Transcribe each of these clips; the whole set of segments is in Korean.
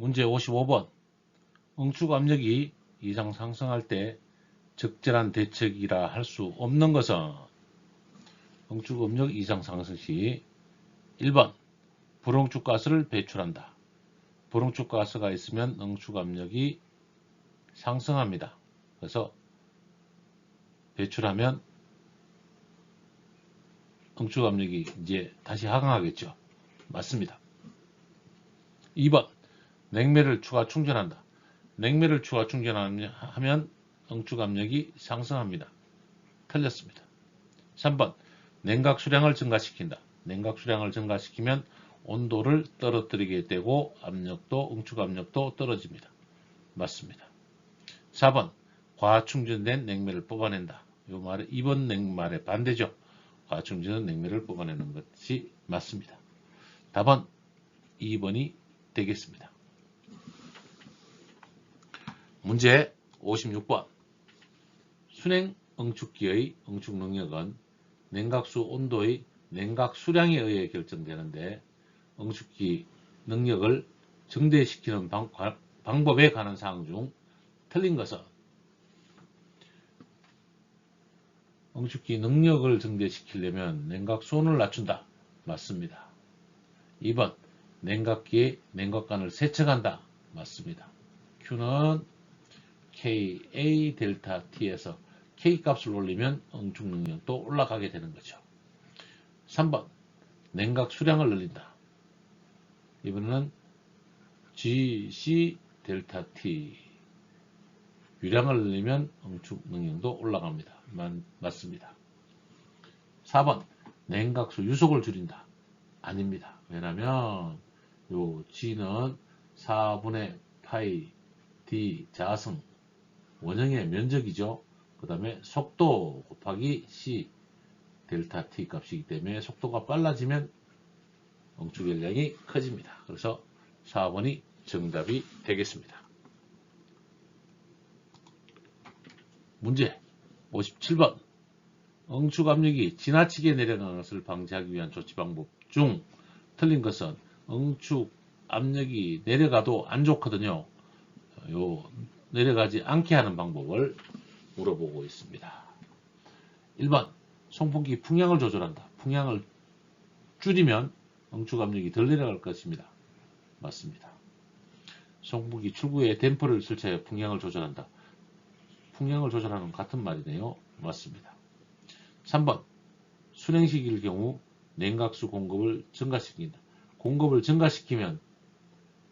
문제 55번 응축 압력이 이상 상승할 때 적절한 대책이라 할 수 없는 것은 응축 압력 이상 상승 시 1번 불응축 가스를 배출한다. 불응축 가스가 있으면 응축 압력이 상승합니다. 그래서 배출하면 응축 압력이 이제 다시 하강하겠죠. 맞습니다. 2번 냉매를 추가 충전한다. 냉매를 추가 충전하면 응축 압력이 상승합니다. 틀렸습니다. 3번 냉각 수량을 증가시킨다. 냉각 수량을 증가시키면 온도를 떨어뜨리게 되고 압력도 응축 압력도 떨어집니다. 맞습니다. 4번 과충전된 냉매를 뽑아낸다. 이 말은 2번 냉말의 반대죠. 과충전 냉매를 뽑아내는 것이 맞습니다. 답은 2번이 되겠습니다. 문제 56번 순행 응축기의 응축 능력은 냉각수 온도의 냉각 수량에 의해 결정되는데 응축기 능력을 증대시키는 방, 법에 관한 사항 중 틀린 것은 응축기 능력을 증대시키려면 냉각 수온을 낮춘다. 맞습니다. 2번 냉각기의 냉각관을 세척한다. 맞습니다. Q는 KA 델타 T에서 K 값을 올리면 응축 능력도 올라가게 되는 거죠. 3번 냉각 수량을 늘린다. 이번에는 GC 델타 T 유량을 늘리면 응축 능력도 올라갑니다. 맞습니다. 4번 냉각수 유속을 줄인다. 아닙니다. 왜냐하면 요 G는 4분의 파이 D 자승 원형의 면적이죠. 그 다음에 속도 곱하기 C 델타 T 값이기 때문에 속도가 빨라지면 응축 열량이 커집니다. 그래서 4번이 정답이 되겠습니다. 문제 57번 응축 압력이 지나치게 내려가는 것을 방지하기 위한 조치 방법 중 틀린 것은 응축 압력이 내려가도 안 좋거든요. 요 내려가지 않게 하는 방법을 물어보고 있습니다. 1번 송풍기 풍향을 조절한다. 풍향을 줄이면 응축 압력이 덜 내려갈 것입니다. 맞습니다. 송풍기 출구에 댐퍼를 설치하여 풍향을 조절한다. 풍량을 조절하는 같은 말이네요. 맞습니다. 3번 순행식일 경우 냉각수 공급을 증가시킨다. 공급을 증가시키면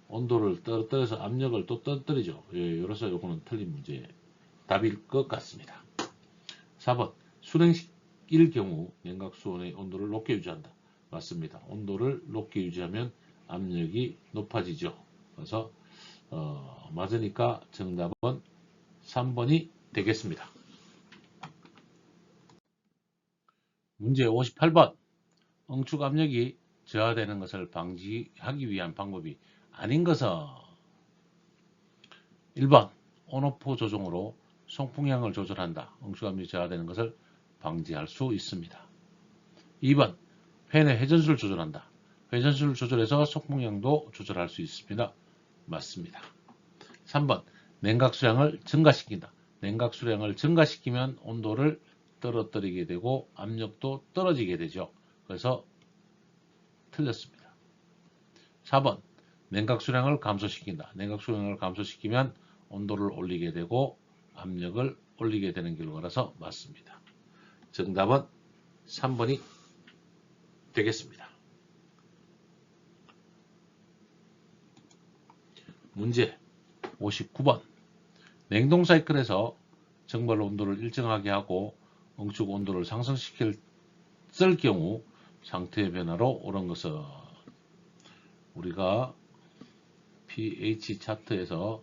온도를 떨어뜨려서 압력을 또 떨어뜨리죠. 예, 이로써 요거는 틀린 문제 답일 것 같습니다. 4번 순행식일 경우 냉각수온의 온도를 높게 유지한다. 맞습니다. 온도를 높게 유지하면 압력이 높아지죠. 그래서 어, 맞으니까 정답은 3번이 되겠습니다. 문제 58번 응축 압력이 저하되는 것을 방지하기 위한 방법이 아닌 것은 1번 온오프 조종으로 송풍량을 조절한다. 압력이 저하되는 것을 방지할 수 있습니다. 2번 팬의 회전수를 조절한다. 회전수를 조절해서 송풍량도 조절할 수 있습니다. 맞습니다. 3번 냉각 수량을 증가시킨다. 냉각 수량을 증가시키면 온도를 떨어뜨리게 되고 압력도 떨어지게 되죠. 그래서 틀렸습니다. 4번 냉각 수량을 감소시킨다. 냉각 수량을 감소시키면 온도를 올리게 되고 압력을 올리게 되는 결과라서 맞습니다. 정답은 3번이 되겠습니다. 문제 59번 냉동 사이클에서 정발 온도를 일정하게 하고 응축 온도를 상승시킬 쓸 경우 상태의 변화로 옳은 것은 우리가 pH 차트에서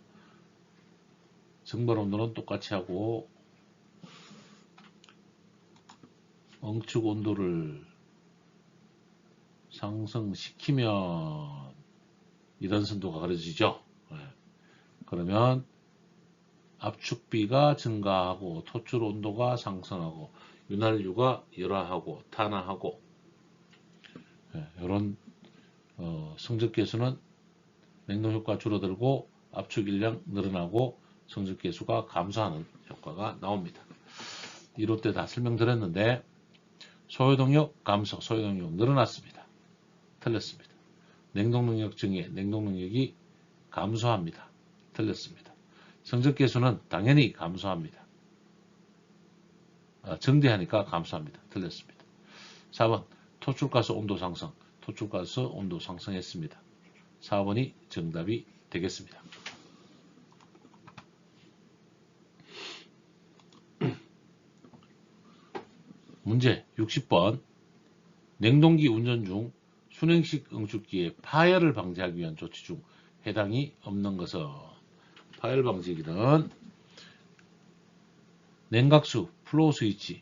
정발 온도는 똑같이 하고 응축 온도를 상승시키면 이런 선도가 그려지죠. 네. 그러면 압축비가 증가하고 토출 온도가 상승하고 윤활유가 열화하고 탄화하고 네, 이런 어, 성적 계수는 냉동 효과 줄어들고 압축 일량 늘어나고 성적 개수가 감소하는 효과가 나옵니다. 이로 때 다 설명드렸는데 소요동력 감소, 소요동력 늘어났습니다. 틀렸습니다. 냉동 능력 증에 냉동 능력이 감소합니다. 틀렸습니다. 성적 개수는 당연히 감소합니다. 아, 증대하니까 감소합니다. 틀렸습니다. 4번 토출가스 온도 상승, 토출가스 온도 상승했습니다. 4번이 정답이 되겠습니다. 문제 60번. 냉동기 운전 중 순행식 응축기의 파열을 방지하기 위한 조치 중 해당이 없는 것은? 파열 방지기는 냉각수 플로우 스위치.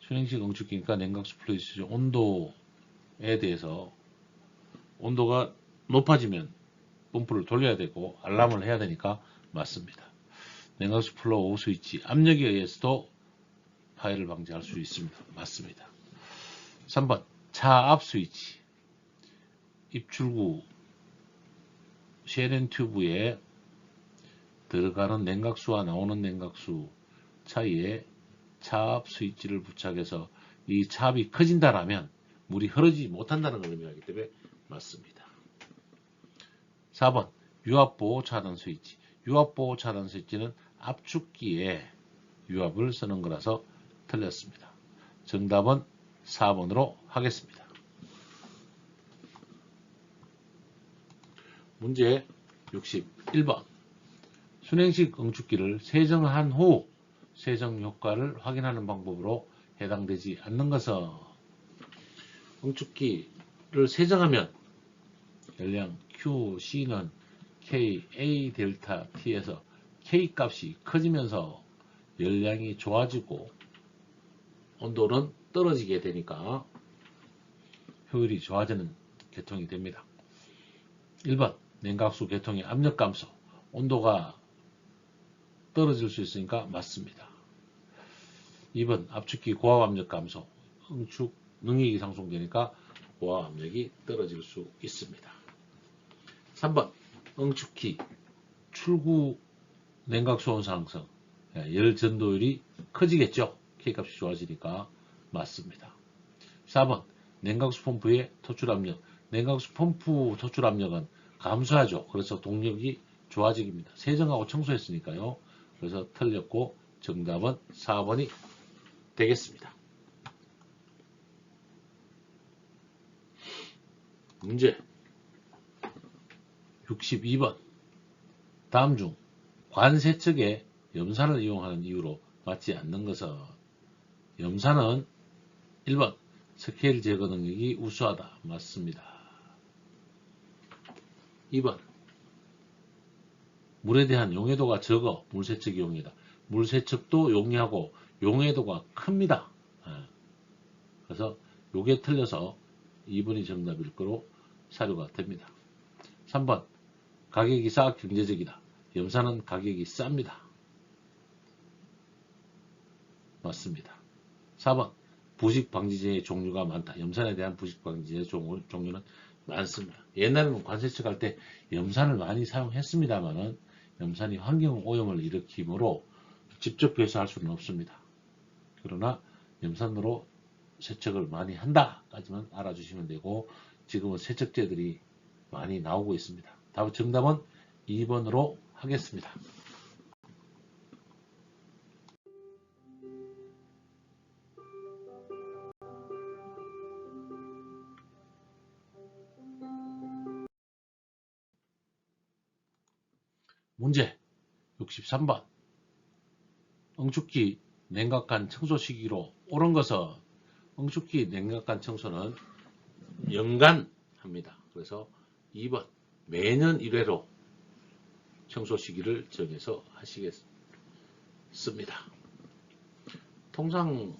순행식 응축기니까 냉각수 플로우 스위치 온도에 대해서 온도가 높아지면 펌프를 돌려야 되고 알람을 해야 되니까 맞습니다. 냉각수 플로우 스위치 압력에 의해서도 파열을 방지할 수 있습니다. 맞습니다. 3번 차압 스위치 입출구 쉐렌 튜브에 들어가는 냉각수와 나오는 냉각수 사이에 차압 스위치를 부착해서 이 차압이 커진다라면 물이 흐르지 못한다는 걸 의미하기 때문에 맞습니다. 4번 유압보호 차단 스위치 유압보호 차단 스위치는 압축기에 유압을 쓰는 거라서 틀렸습니다. 정답은 4번으로 하겠습니다. 문제 61번 순행식 응축기를 세정한 후 세정 효과를 확인하는 방법으로 해당되지 않는 것은 응축기를 세정하면 열량 QC는 KA 델타 T에서 K 값이 커지면서 열량이 좋아지고 온도는 떨어지게 되니까 효율이 좋아지는 계통이 됩니다. 1번 냉각수 계통의 압력 감소 온도가 떨어질 수 있으니까 맞습니다. 2번 압축기 고압 압력 감소 응축 능력이 상승되니까 고압 압력이 떨어질 수 있습니다. 3번 응축기 출구 냉각 수 온 상승 예, 열 전도율이 커지겠죠. K값이 좋아지니까 맞습니다. 4번 냉각수 펌프의 토출 압력 냉각수 펌프 토출 압력은 감소하죠. 그래서 동력이 좋아지기입니다. 세정하고 청소했으니까요. 그래서 틀렸고 정답은 4번이 되겠습니다. 문제 62번 다음 중 관세척에 염산을 이용하는 이유로 맞지 않는 것은 염산은 1번 스케일 제거 능력이 우수하다. 맞습니다. 2번 물에 대한 용해도가 적어 물세척 이 용이다. 물세척도 용이하고 용해도가 큽니다. 예. 그래서 요게 틀려서 2번이 정답일 거로 사료가 됩니다. 3번 가격이 싸 경제적이다. 염산은 가격이 쌉니다. 맞습니다. 4번 부식 방지제의 종류가 많다. 염산에 대한 부식 방지제 종, 종류는 많습니다. 옛날에는 관세척 할때 염산을 많이 사용했습니다만은 염산이 환경 오염을 일으키므로 직접 배수할 수는 없습니다. 그러나 염산으로 세척을 많이 한다까지만 알아주시면 되고 지금은 세척제들이 많이 나오고 있습니다. 다음 정답은 2번으로 하겠습니다. 문제 63번 응축기 냉각관 청소 시기로 옳은 것은 응축기 냉각관 청소는 연간 합니다. 그래서 2번 매년 1회로 청소 시기를 정해서 하시겠습니다. 통상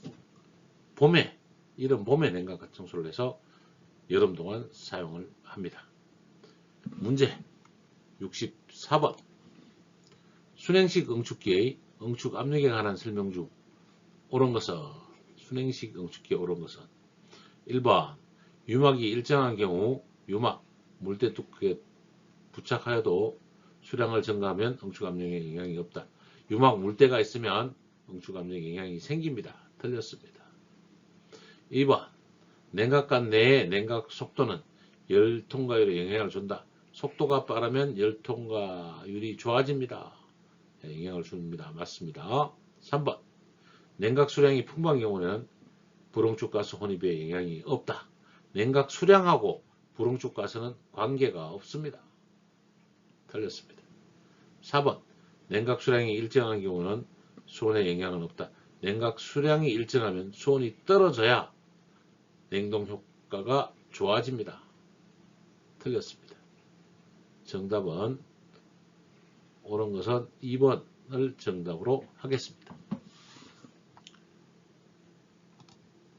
봄에 이런 봄에 냉각관 청소를 해서 여름 동안 사용을 합니다. 문제 64번 순행식 응축기의 응축 압력에 관한 설명 중 옳은 것은 순행식 응축기에 옳은 것은 1번 유막이 일정한 경우 유막 물때 두께 부착하여도 수량을 증가하면 응축압력에 영향이 없다. 유막 물때가 있으면 응축압력에 영향이 생깁니다. 틀렸습니다. 2번 냉각관 내의 냉각 속도는 열 통과율에 영향을 준다. 속도가 빠르면 열 통과율이 좋아집니다. 네, 영향을 줍니다. 맞습니다. 3번 냉각 수량이 풍부한 경우는 불응축 가스 혼입에 영향이 없다. 냉각 수량하고 불응축 가스는 관계가 없습니다. 틀렸습니다. 4번 냉각 수량이 일정한 경우는 수온에 영향은 없다. 냉각 수량이 일정하면 수온이 떨어져야 냉동 효과가 좋아집니다. 틀렸습니다. 정답은 옳은 것은 2번을 정답으로 하겠습니다.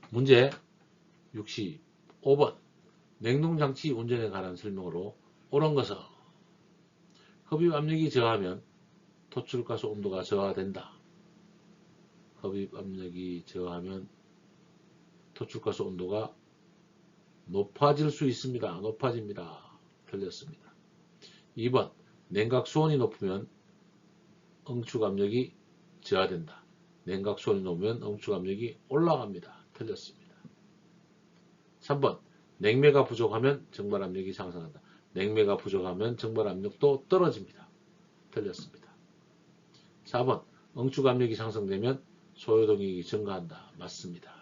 문제 65번 냉동장치 운전에 관한 설명으로 옳은 것은 흡입 압력이 저하면 토출가스 온도가 저하된다. 흡입 압력이 저하면 토출가스 온도가 높아질 수 있습니다. 높아집니다. 틀렸습니다. 2번 냉각 수온이 높으면 응축 압력이 저하된다. 냉각 수온이 높으면 응축 압력이 올라갑니다. 틀렸습니다. 3번 냉매가 부족하면 정발 압력이 상승한다. 냉매가 부족하면 정발 압력도 떨어집니다. 틀렸습니다. 4번 응축 압력이 상승되면 소요동력이 증가한다. 맞습니다.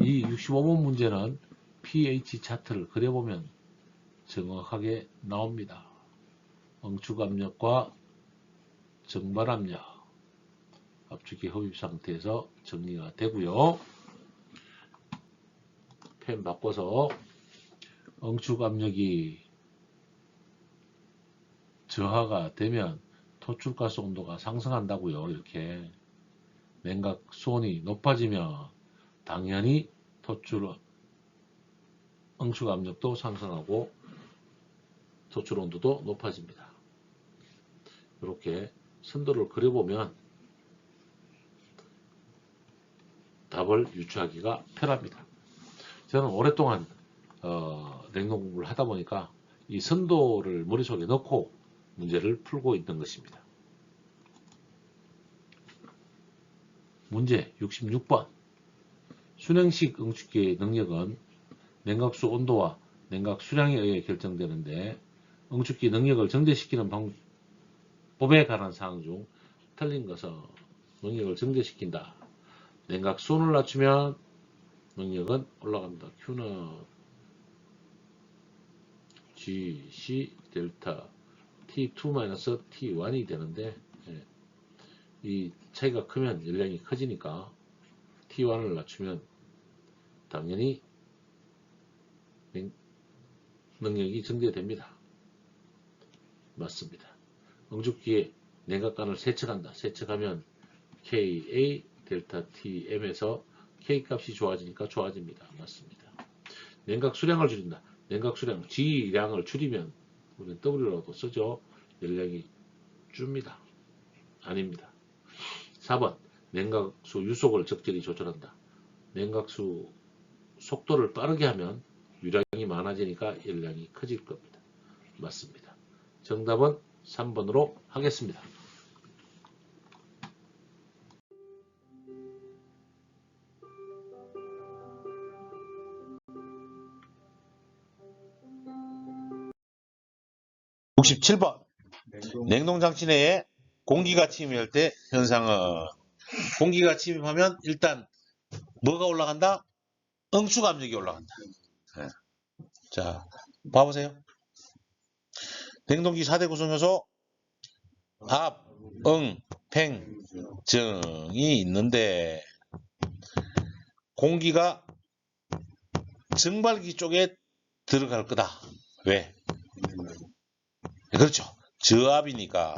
이 65번 문제는 pH 차트를 그려보면 정확하게 나옵니다. 응축 압력과 정발 압력 압축기 흡입 상태에서 정리가 되고요. 펜 바꿔서 응축 압력이 저하가 되면 토출가스 온도가 상승한다고요. 이렇게 냉각 수온이 높아지면 당연히 토출 응축 압력도 상승하고 토출 온도도 높아집니다. 이렇게 선도를 그려보면 답을 유추하기가 편합니다. 저는 오랫동안 어, 냉동 공부를 하다 보니까 이 선도를 머릿속에 넣고 문제를 풀고 있는 것입니다. 문제 66번 순행식 응축기의 능력은 냉각수 온도와 냉각 수량에 의해 결정되는데 응축기 능력을 정제시키는 방법에 관한 사항 중 틀린 것은 능력을 정제시킨다. 냉각 수온을 낮추면 능력은 올라갑니다. Q는 G, C, 델타 T2-T1이 되는데 예, 이 차이가 크면 열량이 커지니까 T1을 낮추면 당연히 능력이 증대됩니다. 맞습니다. 응축기에 냉각관을 세척한다. 세척하면 KA 델타 TM에서 K 값이 좋아지니까 좋아집니다. 맞습니다. 냉각 수량을 줄인다. 냉각 수량 G량을 줄이면 우리는 W라고 쓰죠. 열량이 줍니다. 아닙니다. 4번 냉각수 유속을 적절히 조절한다. 냉각수 속도를 빠르게 하면 유량이 많아지니까 열량이 커질 겁니다. 맞습니다. 정답은 3번으로 하겠습니다. 육십칠 번 냉동 장치 내에 공기가 침입할 때 현상은 공기가 침입하면 일단 뭐가 올라간다? 응축 압력이 올라간다. 예. 자, 봐보세요. 냉동기 4대 구성요소 압, 응, 팽, 정이 있는데 공기가 증발기 쪽에 들어갈 거다. 왜? 그렇죠. 저압이니까.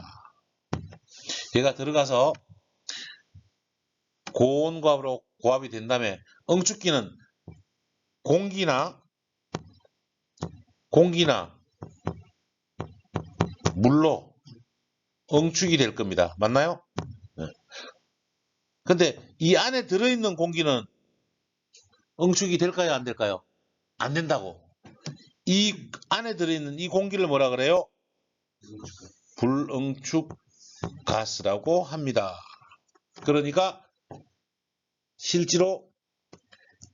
얘가 들어가서 고온과로 고압이 된 다음에 응축기는 공기나 공기나 물로 응축이 될 겁니다. 맞나요? 네. 근데 이 안에 들어있는 공기는 응축이 될까요? 안 될까요? 안 된다고. 이 안에 들어있는 이 공기를 뭐라 그래요? 불응축 가스라고 합니다. 그러니까 실제로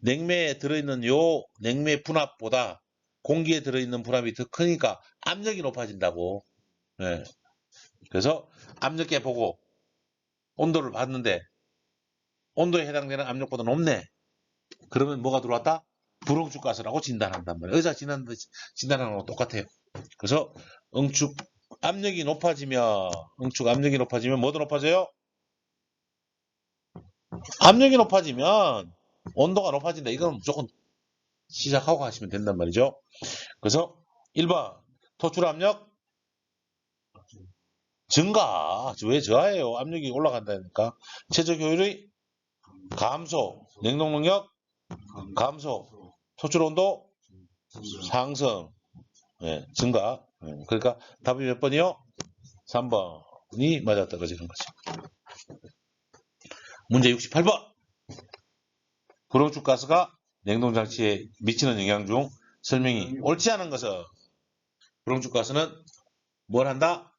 냉매에 들어있는 요 냉매 분압보다 공기에 들어있는 분압이 더 크니까 압력이 높아진다고. 예. 그래서 압력계 보고 온도를 봤는데 온도에 해당되는 압력보다 높네. 그러면 뭐가 들어왔다? 불응축 가스라고 진단한단 말이에요. 의사 진단, 진단하는 거랑 똑같아요. 그래서 응축 압력이 높아지면 응축 압력이 높아지면 뭐도 높아져요? 압력이 높아지면 온도가 높아진다. 이건 무조건 시작하고 하시면 된단 말이죠. 그래서 1번 토출 압력 증가. 왜 저하예요? 압력이 올라간다니까. 최저 효율의 감소, 냉동 능력 감소, 토출 온도 상승, 예, 증가. 예, 그러니까 답이 몇 번이요? 3번이 맞아 떨어지는 거죠. 문제 68번. 불응축 가스가 냉동 장치에 미치는 영향 중 설명이 옳지 않은 것은 불응축 가스는 뭘 한다?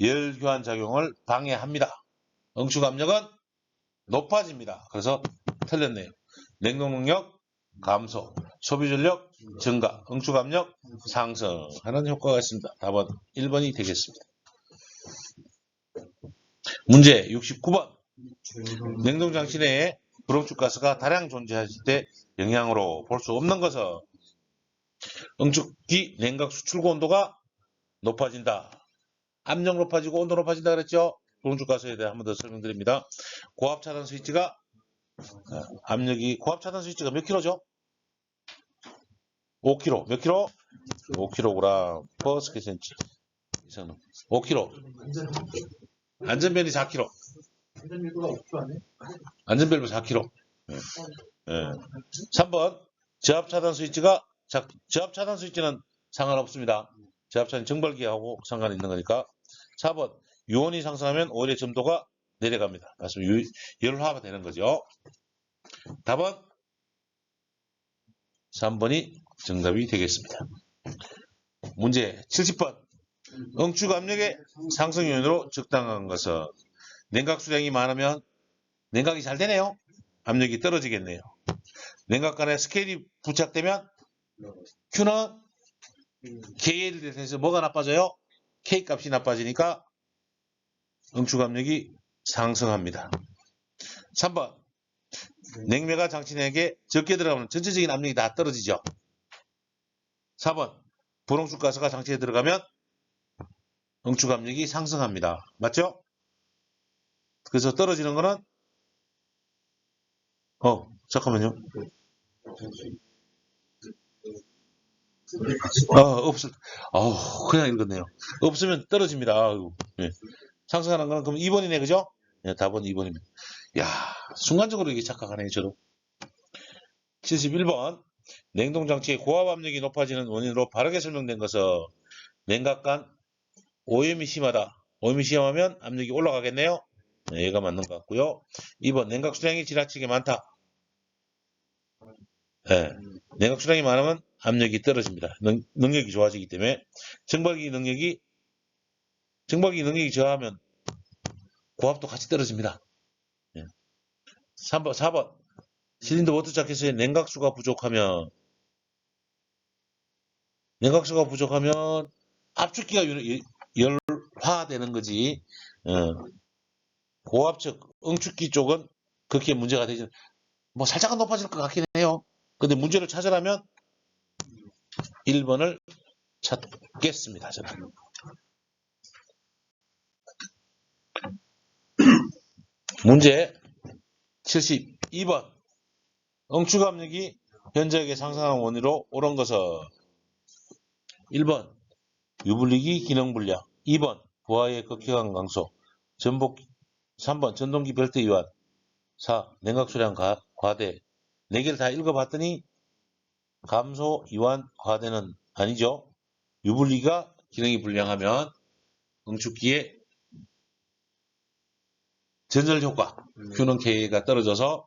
열 교환 작용을 방해합니다. 응축 압력은 높아집니다. 그래서 틀렸네요. 냉동 능력 감소, 소비 전력 증가, 응축 압력 상승 하는 효과가 있습니다. 답은 1번이 되겠습니다. 문제 69번. 냉동 장치 내에 불응축 가스가 다량 존재하실 때 영향으로 볼 수 없는 것은 응축기 냉각 수출구 온도가 높아진다. 압력 높아지고 온도 높아진다 그랬죠? 불응축 가스에 대해 한 번 더 설명드립니다. 고압 차단 스위치가 어, 압력이 고압 차단 스위치가 몇 킬로죠? 5kg. 몇 킬로? 5kg per 스퀘 센치. 5kg. 안전벨이 4kg. 안전밀도가 5kg 안에? 안전벨브 4kg. 예. 예. 3번 저압 차단 스위치가 자, 저압 차단 스위치는 상관없습니다. 저압 차단 정발기하고 상관 있는 거니까. 4번 유온이 상승하면 오히려 점도가 내려갑니다. 말씀 유, 열화가 되는 거죠. 답은 3번이 정답이 되겠습니다. 문제 70번 응축 압력의 상승 요인으로 적당한 것은 냉각 수량이 많으면 냉각이 잘 되네요. 압력이 떨어지겠네요. 냉각 간에 스케일이 부착되면 Q는 KL에 대해서 뭐가 나빠져요? K 값이 나빠지니까 응축 압력이 상승합니다. 3번 냉매가 장치 내에 적게 들어가면 전체적인 압력이 다 떨어지죠. 4번 불응축 가스가 장치에 들어가면 응축 압력이 상승합니다. 맞죠? 그래서 떨어지는 거는 어 잠깐만요. 어 없을 어 그냥 읽었네요. 없으면 떨어집니다. 아이고, 예. 상승하는 거는 그럼 2번이네 그죠? 예, 답은 2번입니다. 야 순간적으로 이게 착각하네요 저도. 71번 냉동장치의 고압 압력이 높아지는 원인으로 바르게 설명된 것은 냉각 간 오염이 심하다. 오염이 심하면 압력이 올라가겠네요. 네, 얘가 맞는 것 같고요. 2번 냉각 수량이 지나치게 많다. 네, 냉각 수량이 많으면 압력이 떨어집니다. 능, 능력이 좋아지기 때문에 정발기 능력이 정발기 능력이 저하면 고압도 같이 떨어집니다. 네. 3번, 4번 실린더 워터 자켓에 냉각수가 부족하면 냉각수가 부족하면 압축기가 유- 열화되는 거지. 어. 고압적 응축기 쪽은 그렇게 문제가 되지. 뭐 살짝은 높아질 것 같긴 해요. 근데 문제를 찾으려면 1번을 찾겠습니다. 저는. 문제 72번 응축 압력이 현저하게 상승한 원인으로 옳은 것은 1번 유불리기 기능 불량 2번 부하의 극히강 강소 전복 3번 전동기 벨트 이완 4. 냉각 수량 가- 과대 4개를 다 읽어봤더니 감소 이완 과대는 아니죠. 유불리가 기능이 불량하면 응축기의 전절 효과 Q는 K가 떨어져서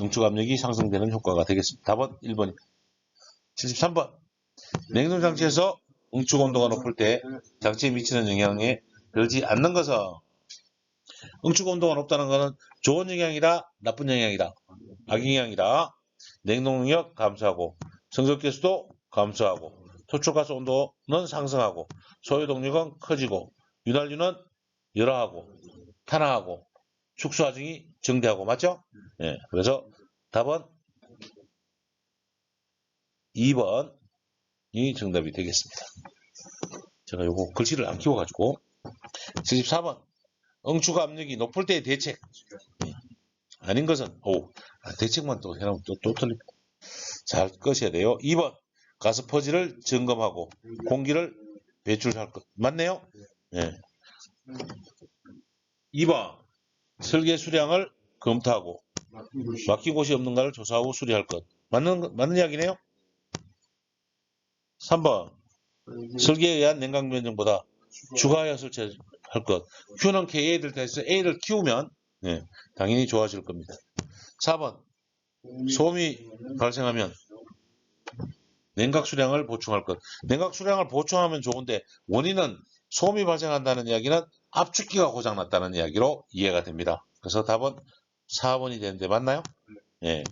응축 압력이 상승되는 효과가 되겠습니다. 답은 1번입니다. 73번 냉동 장치에서 응축 온도가 높을 때 장치에 미치는 영향에 들지 않는 것은 응축 온도가 높다는 것은 좋은 영향이다, 나쁜 영향이다, 악영향이다. 냉동 능력 감소하고 성적 개수도 감소하고 토출가스 온도는 상승하고 소요 동력은 커지고 윤활유는 열화하고 탄화하고 축소 과정이 증대하고 맞죠? 예. 그래서 답은 2번이 정답이 되겠습니다. 제가 요거 글씨를 안 키워가지고 74번 응축 압력이 높을 때의 대책 예. 아닌 것은 오 아, 대책만 또 해놓으면 또, 또 틀립니다. 잘 꺼셔야 돼요. 2번 가스 퍼지를 점검하고 공기를 배출할 것 맞네요? 예. 2번 설계 수량을 검토하고 막힌 곳이 없는가를 조사하고 수리할 것 맞는 거- 맞는 이야기네요? 3번 설계에 의한 냉각 면적보다 추가하여 설치할 것. Q는 K에 들 때에서 A를 키우면 예, 당연히 좋아질 겁니다. 4번 소음이 발생하면 냉각 수량을 보충할 것. 냉각 수량을 보충하면 좋은데 원인은 소음이 발생한다는 이야기는 압축기가 고장났다는 이야기로 이해가 됩니다. 그래서 답은 4번이 되는데 맞나요? 예.